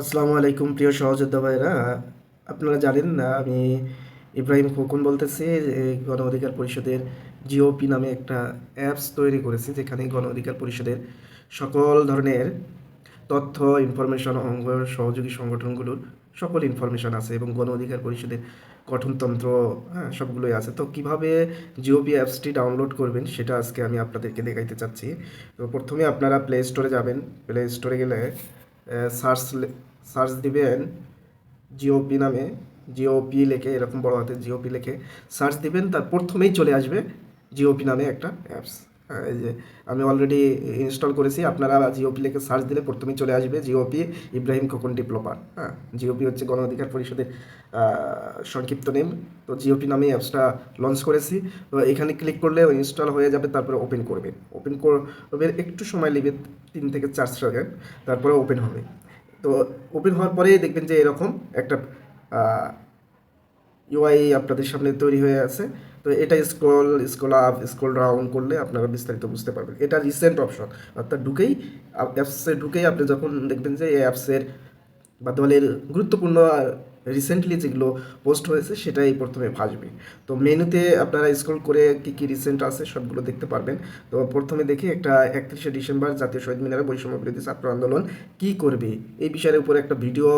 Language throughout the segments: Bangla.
আসসালামু আলাইকুম, প্রিয় সহযোদ্ধা ভাইরা আপনারা জানেন না, আমি ইব্রাহিম খোকন বলতেছি গণ অধিকার পরিষদের জিওপি নামে একটা অ্যাপস তৈরি করেছি, যেখানে গণ অধিকার পরিষদের সকল ধরনের তথ্য, ইনফরমেশন, অঙ্গ সহযোগী সংগঠনগুলোর সকল ইনফরমেশন আছে এবং গণ অধিকার পরিষদের গঠনতন্ত্র হ্যাঁ সবগুলোই আছে। তো কীভাবে জিওপি অ্যাপসটি ডাউনলোড করবেন, সেটা আজকে আমি আপনাদেরকে দেখাইতে চাচ্ছি। তো প্রথমে আপনারা প্লে স্টোরে যাবেন। প্লে স্টোরে গেলে সার্চ সার্চ দিবেন জিওপি নামে জিওপি লেখে, এরকম বড় হাতে জিওপি লেখে সার্চ দিবেন, তার প্রথমেই চলে আসবে জিওপি নামে একটা অ্যাপস এই যে আমি অলরেডি ইনস্টল করেছি, আপনারা জিওপি লেখে সার্চ দিলে প্রথমেই চলে আসবে জিওপি ইব্রাহিম খোকন ডেভেলপার হ্যাঁ জিওপি হচ্ছে গণ অধিকার পরিষদের সংক্ষিপ্ত নেম তো জিওপি নামে অ্যাপসটা লঞ্চ করেছি। তো এখানে ক্লিক করলে ইনস্টল হয়ে যাবে, তারপরে ওপেন করবেন। ওপেন করবে একটু সময় নেবে তিন থেকে চার সেকেন্ড তারপরে ওপেন হবে। তো ওপেন হওয়ার পরে দেখবেন যে এরকম একটা ইউআই আপনাদের সামনে তৈরি হয়ে আছে। তো এটা scroll scroll up scroll down করলে আপনারা বিস্তারিত বুঝতে পারবেন। এটা রিসেন্ট অপশন অর্থাৎ ঢুকেই অ্যাপসে ঢুকেই আপনি যখন দেখবেন যে এই অ্যাপসের বা দলের গুরুত্বপূর্ণ রিসেন্টলি যেগুলো পোস্ট হয়েছে সেটাই প্রথমে ভাসবে। তো মেনুতে আপনারা স্ক্রল করে কী কী রিসেন্ট আছে সবগুলো দেখতে পারবেন। তো প্রথমে দেখি একটা একত্রিশে ডিসেম্বর জাতীয় শহীদ মিনারে বৈষম্য বিরোধী ছাত্র আন্দোলন কী করবে? এই বিষয়ের উপরে একটা ভিডিও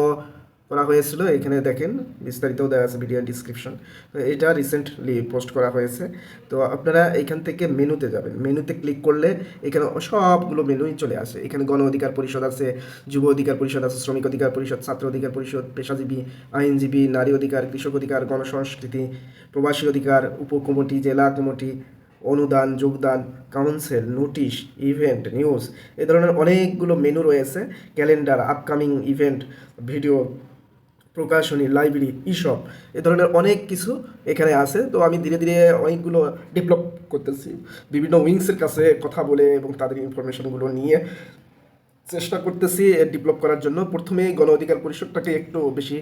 করা হয়েছিল। এখানে দেখেন বিস্তারিত দেওয়া আছে ভিডিও ডিসক্রিপশন তো এটা রিসেন্টলি পোস্ট করা হয়েছে। তো আপনারা এখান থেকে মেনুতে যাবেন। মেনুতে ক্লিক করলে এখানে সবগুলো মেনুই চলে আসে। এখানে গণ অধিকার পরিষদ আছে, যুব অধিকার পরিষদ আছে, শ্রমিক অধিকার পরিষদ, ছাত্র অধিকার পরিষদ, পেশাজীবী, আইনজীবী, নারী অধিকার, কৃষক অধিকার, গণসংস্কৃতি, প্রবাসী অধিকার, উপকমিটি, জেলা কমিটি, অনুদান, যোগদান কাউন্সিল নোটিশ ইভেন্ট নিউজ এ ধরনের অনেকগুলো মেনু রয়েছে। ক্যালেন্ডার আপকামিং ইভেন্ট ভিডিও প্রকাশনী লাইব্রেরি ইসব এ ধরনের অনেক কিছু এখানে আছে। তো আমি ধীরে ধীরে অনেকগুলো ডেভেলপ করতেছি। বিভিন্ন উইংসের কাছে কথা বলে এবং তাদের ইনফরমেশনগুলো নিয়ে চেষ্টা করতেছি ডেভেলপ করার জন্য। প্রথমেই গণ অধিকার পরিষদটাকে একটু বেশি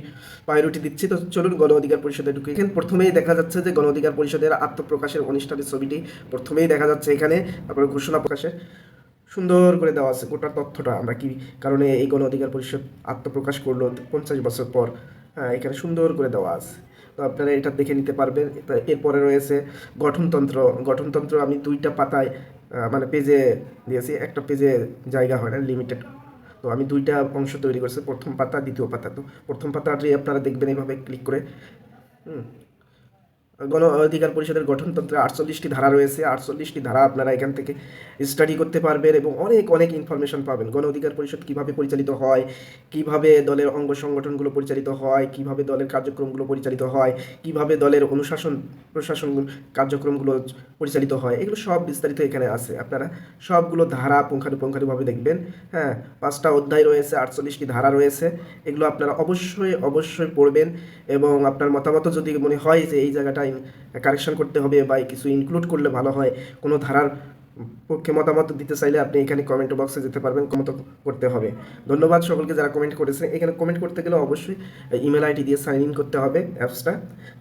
প্রায়োরিটি দিচ্ছি। তো চলুন গণ অধিকার পরিষদে ঢুকে। এখানে প্রথমেই দেখা যাচ্ছে যে গণ অধিকার পরিষদের আত্মপ্রকাশের অনুষ্ঠানের ছবিটি প্রথমেই দেখা যাচ্ছে এখানে। তারপরে ঘোষণা প্রকাশের। সুন্দর করে দেওয়া আছে গোটা তথ্যটা। আমরা কি কারণে এই গণ অধিকার পরিষদ আত্মপ্রকাশ করল পঞ্চাশ বছর পর? হ্যাঁ এখানে সুন্দর করে দেওয়া আছে। তো আপনারা এটা দেখে নিতে পারবেন। এরপরে রয়েছে গঠনতন্ত্র। গঠনতন্ত্র আমি দুইটা পাতায় মানে পেজে দিয়েছি। একটা পেজে জায়গা হয় না লিমিটেড তো আমি দুইটা অংশ তৈরি করেছি। প্রথম পাতা, দ্বিতীয় পাতা। তো প্রথম পাতাটি আপনারা দেখবেন এইভাবে ক্লিক করে। হুম গণ অধিকার পরিষদের গঠনতন্ত্রে আটচল্লিশটি ধারা রয়েছে। আটচল্লিশটি ধারা আপনারা এখান থেকে স্টাডি করতে পারবেন এবং অনেক অনেক ইনফরমেশন পাবেন। গণ অধিকার পরিষদ কীভাবে পরিচালিত হয়, কীভাবে দলের অঙ্গ সংগঠনগুলো পরিচালিত হয়, কীভাবে দলের কার্যক্রমগুলো পরিচালিত হয়, কীভাবে দলের অনুশাসন, প্রশাসন কার্যক্রমগুলো পরিচালিত হয়, এগুলো সব বিস্তারিত এখানে আছে। আপনারা সবগুলো ধারা পুঙ্খানুপুঙ্খানুভাবে দেখবেন। হ্যাঁ পাঁচটা অধ্যায় রয়েছে, আটচল্লিশটি ধারা রয়েছে। এগুলো আপনারা অবশ্যই অবশ্যই পড়বেন এবং আপনার মতামত যদি মনে হয় যে এই জায়গাটা কারেকশন করতে হবে বা কিছু ইনক্লুড করলে ভালো হয়, কোনো ধারার পক্ষে মতামত দিতে চাইলে আপনি এখানে কমেন্ট বক্সে যেতে পারবেন কমেন্ট করতে হবে। ধন্যবাদ সকলকে যারা কমেন্ট করেছে। এখানে কমেন্ট করতে গেলে অবশ্যই ইমেল আইডি দিয়ে সাইন ইন করতে হবে অ্যাপসটা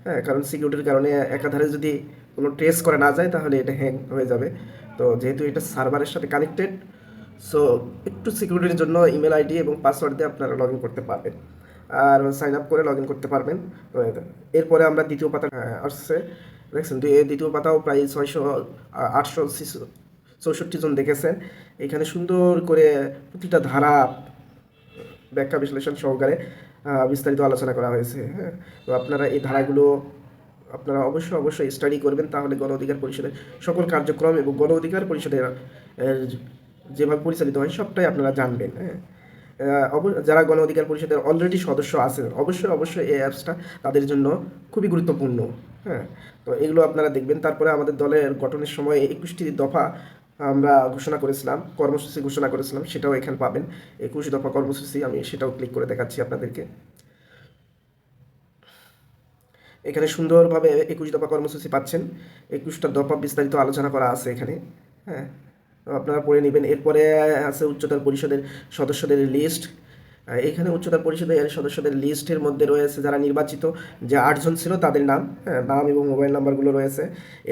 হ্যাঁ কারণ সিকিউরিটির কারণে একাধারে যদি কোনো ট্রেস করা না যায় তাহলে এটা হ্যাং হয়ে যাবে। তো যেহেতু এটা সার্ভারের সাথে কানেক্টেড সো একটু সিকিউরিটির জন্য ইমেল আইডি এবং পাসওয়ার্ড দিয়ে আপনারা লগ ইন করতে পারবেন। আর সাইন আপ করে লগ ইন করতে পারবেন। এরপরে আমরা দ্বিতীয় পাতা আহ, আসছে। দেখছেন দ্বিতীয় পাতাও প্রায় ছয়শো আটশো চৌষট্টি জন দেখেছেন। এখানে সুন্দর করে প্রতিটা ধারা ব্যাখ্যা বিশ্লেষণ সহকারে বিস্তারিত আলোচনা করা হয়েছে হ্যাঁ। তো আপনারা এই ধারাগুলো আপনারা অবশ্যই অবশ্যই স্টাডি করবেন তাহলে গণ অধিকার পরিষদের সকল কার্যক্রম এবং গণ অধিকার পরিষদের যেভাবে পরিচালিত হয় সবটাই আপনারা জানবেন হ্যাঁ। যারা গণ অধিকার পরিষদের অলরেডি সদস্য আছেন, অবশ্যই অবশ্যই এই অ্যাপসটা তাদের জন্য খুবই গুরুত্বপূর্ণ হ্যাঁ? তো এগুলো আপনারা দেখবেন। তারপরে আমাদের দলের গঠনের সময় একুশটি দফা আমরা ঘোষণা করেছিলাম, কর্মসূচি ঘোষণা করেছিলাম, সেটাও এখানে পাবেন। একুশ দফা কর্মসূচি আমি সেটাও ক্লিক করে দেখাচ্ছি আপনাদেরকে। এখানে সুন্দরভাবে একুশ দফা কর্মসূচি পাচ্ছেন। একুশটা দফা বিস্তারিত আলোচনা করা আছে এখানে হ্যাঁ? আপনারা পড়ে নেবেন। এরপরে আছে উচ্চতর পরিষদের সদস্যদের লিস্ট এখানে উচ্চতর পরিষদের সদস্যদের লিস্টের মধ্যে রয়েছে যারা নির্বাচিত, যে আটজন ছিল তাদের নাম হ্যাঁ নাম এবং মোবাইল নাম্বারগুলো রয়েছে।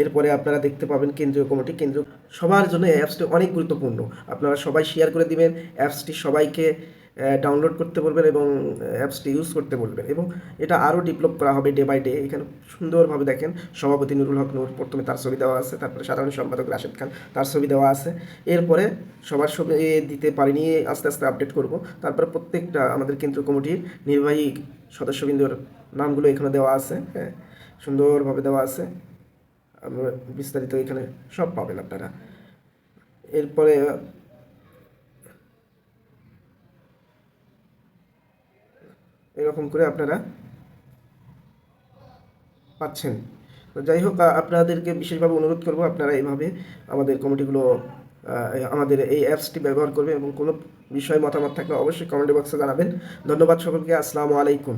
এরপরে আপনারা দেখতে পাবেন কেন্দ্রীয় কমিটি। কেন্দ্রীয় সবার জন্য অ্যাপসটি অনেক গুরুত্বপূর্ণ। আপনারা সবাই শেয়ার করে দিবেন। অ্যাপসটি সবাইকে ডাউনলোড করতে বলবেন এবং অ্যাপসটি ইউজ করতে বলবেন। এবং এটা আরও ডেভেলপ করা হবে ডে বাই ডে এখানে সুন্দরভাবে দেখেন, সভাপতি নুরুল হক নূর প্রথমে তার ছবি দেওয়া আছে, তারপরে সাধারণ সম্পাদক রাশেদ খান তার ছবি দেওয়া আছে। এরপরে সবার ছবি দিতে পারিনি, আস্তে আস্তে আপডেট করব। তারপরে প্রত্যেকটা আমাদের কেন্দ্রীয় কমিটির নির্বাহী সদস্যবৃন্দর নামগুলো এখানে দেওয়া আছে হ্যাঁ সুন্দরভাবে দেওয়া আছে। বিস্তারিত এখানে সব পাবেন আপনারা। এরপরে এরকম করে আপনারা পাচ্ছেন। তো যাই হোক আপনাদেরকে বিশেষভাবে অনুরোধ করব আপনারা এইভাবে আমাদের কমিটিগুলো আমাদের এই অ্যাপসটি ব্যবহার করবে এবং কোনো বিষয়ে মতামত থাকলে অবশ্যই কমেন্ট বক্সে জানাবেন। ধন্যবাদ সকলকে, আসসালামু আলাইকুম।